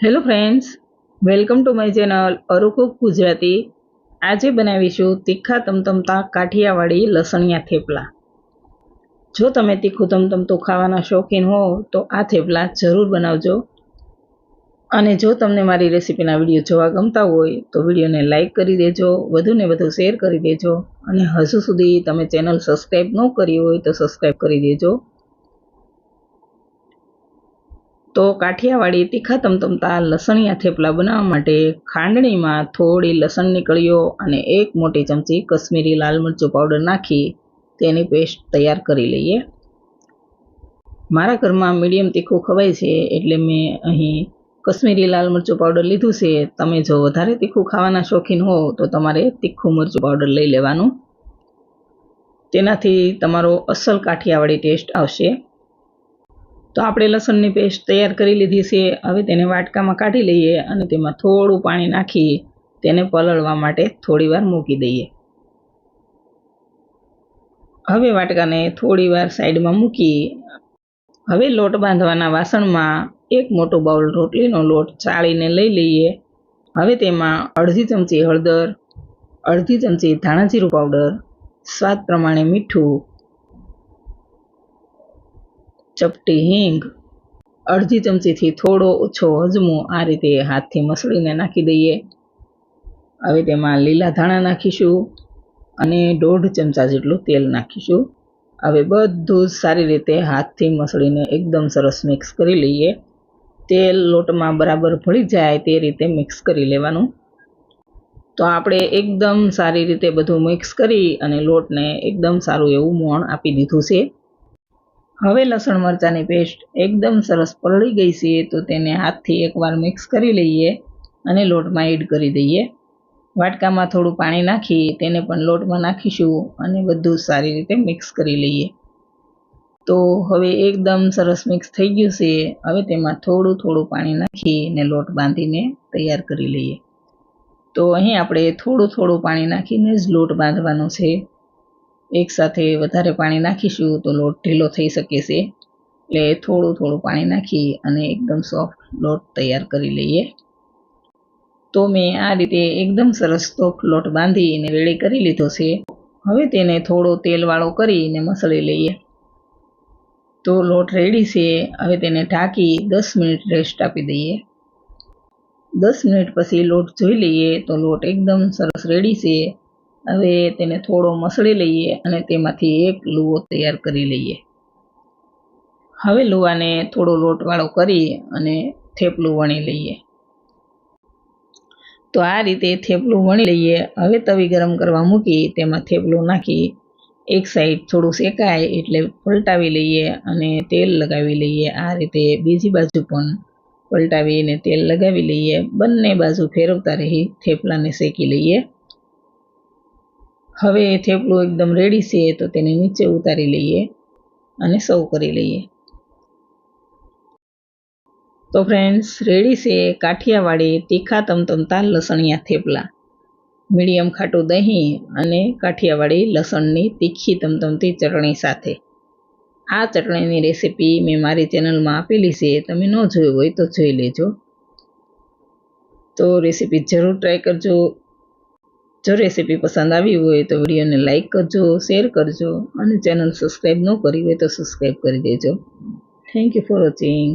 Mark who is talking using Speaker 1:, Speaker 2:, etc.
Speaker 1: Hello friends welcome to my channel અરુકુક Gujarati આજે બનાવીશું તીખા તમતમતા કાઠિયાવાડી લસણિયા થેપલા. જો તમે તીખું તમતમતું ખાવાના શોખીન હો, તો આ થેપલા જરૂર બનાવજો. અને જો તમને મારી રેસીપીના વીડિયો જોવા ગમતા હોય, તો વિડીયોને લાઇક કરી દેજો વધુને વધુ શેર કરી દેજો. અને હજુ સુધી તમે ચેનલ સબસ્ક્રાઈબ ન કરી હોય, તો સબસ્ક્રાઈબ કરી દેજો. તો કાઠિયાવાડી તીખા તમતમતા લસણિયા થેપલા બનાવવા માટે ખાંડણીમાં થોડી લસણની કળીઓ અને એક મોટી ચમચી કશ્મીરી લાલ મરચું પાવડર નાખી તેની પેસ્ટ તૈયાર કરી લઈએ. મારા ઘરમાં મીડિયમ તીખું ખવાય છે એટલે મેં અહીં કશ્મીરી લાલ મરચું પાવડર લીધું છે. તમે જો વધારે તીખું ખાવાના શોખીન હો તો તમારે તીખું મરચું પાવડર લઈ લેવાનું. તેનાથી તમારો અસલ કાઠિયાવાડી ટેસ્ટ આવશે. તો આપણે લસણની પેસ્ટ તૈયાર કરી લીધી છે. હવે તેને વાટકામાં કાઢી લઈએ અને તેમાં થોડું પાણી નાખી તેને પલળવા માટે થોડીવાર મૂકી દઈએ. હવે વાટકાને થોડીવાર સાઈડમાં મૂકી હવે લોટ બાંધવાના વાસણમાં એક મોટો બાઉલ રોટલીનો લોટ ચાળીને લઈ લઈએ. હવે તેમાં અડધી ચમચી હળદર, અડધી ચમચી ધાણા જીરું પાવડર, સ્વાદ પ્રમાણે મીઠું ચપટી હિંગ. અડધી ચમચીથી થોડો ઓછો હજમો આ રીતે હાથથી મસળીને નાખી દઈએ. હવે તેમાં લીલા ધાણા નાખીશું અને દોઢ ચમચા જેટલું તેલ નાખીશું. હવે બધું સારી રીતે હાથથી મસળીને એકદમ સરસ મિક્સ કરી લઈએ. તેલ લોટમાં બરાબર ભળી જાય તે રીતે મિક્સ કરી લેવાનું. તો આપણે એકદમ સારી રીતે બધું મિક્સ કરી અને લોટને એકદમ સારું એવું મોણ આપી દીધું છે. હવે લસણ મરચાંની પેસ્ટ એકદમ સરસ પલળી ગઈ છે, તો તેને હાથથી એકવાર મિક્સ કરી લઈએ અને લોટમાં એડ કરી દઈએ. વાટકામાં થોડું પાણી નાખી તેને પણ લોટમાં નાખીશું અને બધું સારી રીતે મિક્સ કરી લઈએ. તો હવે એકદમ સરસ મિક્સ થઈ ગયું છે, હવે તેમાં થોડું થોડું પાણી નાખી અને લોટ બાંધીને તૈયાર કરી લઈએ. તો અહીં આપણે થોડું થોડું પાણી નાખીને જ લોટ બાંધવાનો છે. એકસાથે વધારે પાણી નાખીશું તો લોટ ઢીલો થઈ શકે છે. એટલે થોડું થોડું પાણી નાખી અને એકદમ સોફ્ટ લોટ તૈયાર કરી લઈએ. તો મેં આ રીતે એકદમ સરસ સોફ્ટ લોટ બાંધીને રેડી કરી લીધો છે. હવે તેને થોડો તેલવાળો કરીને મસળી લઈએ. તો લોટ રેડી છે. હવે તેને ઢાંકી દસ મિનિટ રેસ્ટ આપી દઈએ. દસ મિનિટ પછી લોટ જોઈ લઈએ તો લોટ એકદમ સરસ રેડી છે. હવે તેને થોડો મસળી લઈએ અને તેમાંથી એક લુવો તૈયાર કરી લઈએ. હવે લુવાને થોડો લોટવાળો કરી અને થેપલું વણી લઈએ. તો આ રીતે થેપલું વણી લઈએ. હવે તવી ગરમ કરવા મૂકી તેમાં થેપલું નાખી એક સાઈડ થોડું શેકાય એટલે પલટાવી લઈએ અને તેલ લગાવી લઈએ. આ રીતે બીજી બાજુ પણ પલટાવીને તેલ લગાવી લઈએ. બંને બાજુ ફેરવતા રહી થેપલાને શેકી લઈએ. હવે થેપલું એકદમ રેડી છે, તો તેને નીચે ઉતારી લઈએ અને સર્વ કરી લઈએ. તો ફ્રેન્ડ્સ રેડી છે કાઠિયાવાડી તીખા તમતમતા લસણિયા થેપલા. મીડિયમ ખાટું દહીં અને કાઠિયાવાડી લસણની તીખી તમતમતી ચટણી સાથે. આ ચટણીની રેસીપી મેં મારી ચેનલમાં આપેલી છે, તમે ન જોયું હોય તો જોઈ લેજો. તો રેસીપી જરૂર ટ્રાય કરજો. જો રેસીપી પસંદ આવી હોય તો વિડીયોને લાઇક કરજો શેર કરજો અને ચેનલ સબસ્ક્રાઈબ ન કરી હોય તો સબસ્ક્રાઈબ કરી દેજો. Thank you for watching